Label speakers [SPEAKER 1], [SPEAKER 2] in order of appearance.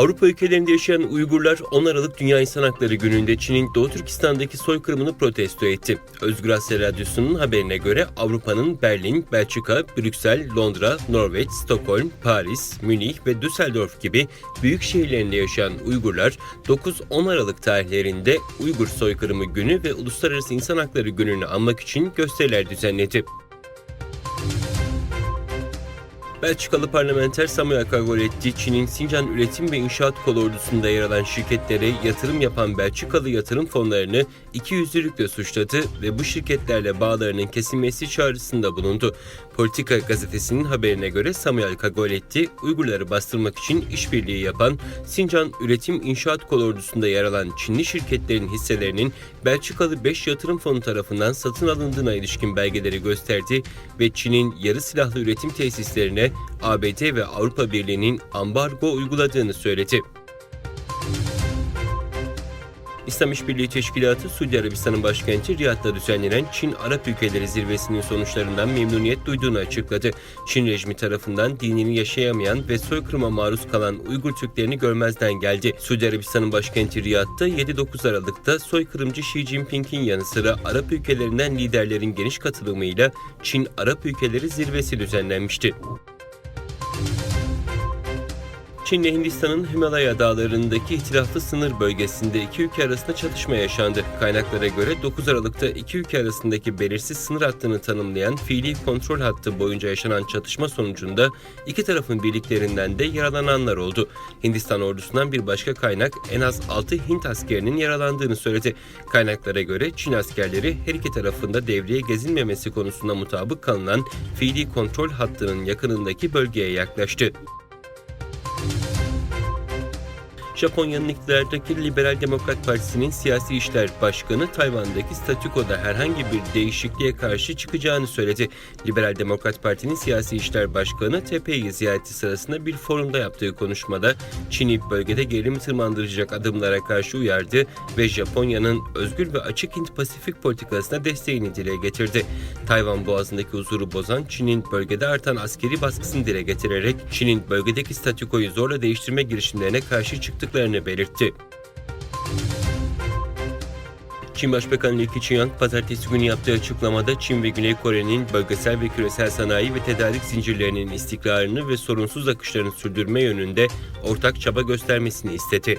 [SPEAKER 1] Avrupa ülkelerinde yaşayan Uygurlar 10 Aralık Dünya İnsan Hakları Günü'nde Çin'in Doğu Türkistan'daki soykırımını protesto etti. Özgür Asya Radyosu'nun haberine göre Avrupa'nın Berlin, Belçika, Brüksel, Londra, Norveç, Stockholm, Paris, Münih ve Düsseldorf gibi büyük şehirlerinde yaşayan Uygurlar 9-10 Aralık tarihlerinde Uygur Soykırımı Günü ve Uluslararası İnsan Hakları Günü'nü anmak için gösteriler düzenledi. Belçikalı parlamenter Samuel Kagaretti, Çin'in Sincan Üretim ve İnşaat Kolordusu'nda yer alan şirketlere yatırım yapan Belçikalı yatırım fonlarını iki yüzlülükle suçladı ve bu şirketlerle bağlarının kesilmesi çağrısında bulundu. Politika gazetesinin haberine göre Samuel Kagaretti, Uygurları bastırmak için işbirliği yapan Sincan Üretim İnşaat Kolordusu'nda yer alan Çinli şirketlerin hisselerinin Belçikalı 5 yatırım fonu tarafından satın alındığına ilişkin belgeleri gösterdi ve Çin'in yarı silahlı üretim tesislerine ABD ve Avrupa Birliği'nin ambargo uyguladığını söyledi. İslam İşbirliği Teşkilatı Suudi Arabistan'ın başkenti Riyad'da düzenlenen Çin Arap Ülkeleri Zirvesi'nin sonuçlarından memnuniyet duyduğunu açıkladı. Çin rejimi tarafından dinini yaşayamayan ve soykırıma maruz kalan Uygur Türklerini görmezden geldi. Suudi Arabistan'ın başkenti Riyad'da 7-9 Aralık'ta soykırımcı Xi Jinping'in yanı sıra Arap ülkelerinden liderlerin geniş katılımıyla Çin Arap Ülkeleri Zirvesi düzenlenmişti. Çin ile Hindistan'ın Himalaya dağlarındaki ihtilaflı sınır bölgesinde iki ülke arasında çatışma yaşandı. Kaynaklara göre 9 Aralık'ta iki ülke arasındaki belirsiz sınır hattını tanımlayan fiili kontrol hattı boyunca yaşanan çatışma sonucunda iki tarafın birliklerinden de yaralananlar oldu. Hindistan ordusundan bir başka kaynak en az 6 Hint askerinin yaralandığını söyledi. Kaynaklara göre Çin askerleri her iki tarafında devreye gezilmemesi konusunda mutabık kalınan fiili kontrol hattının yakınındaki bölgeye yaklaştı. Japonya'nın iktidardaki Liberal Demokrat Partisi'nin siyasi işler başkanı Tayvan'daki statükoda herhangi bir değişikliğe karşı çıkacağını söyledi. Liberal Demokrat Parti'nin siyasi işler başkanı Tepe'yi ziyareti sırasında bir forumda yaptığı konuşmada Çin'i bölgede gerilimi tırmandıracak adımlara karşı uyardı ve Japonya'nın özgür ve açık Hint-Pasifik politikasına desteğini dile getirdi. Tayvan boğazındaki huzuru bozan Çin'in bölgede artan askeri baskısını dile getirerek Çin'in bölgedeki statükoyu zorla değiştirme girişimlerine karşı çıktıklarını belirtti. Çin Başbakanı Li Keqiang pazartesi günü yaptığı açıklamada Çin ve Güney Kore'nin bölgesel ve küresel sanayi ve tedarik zincirlerinin istikrarını ve sorunsuz akışlarını sürdürme yönünde ortak çaba göstermesini istedi.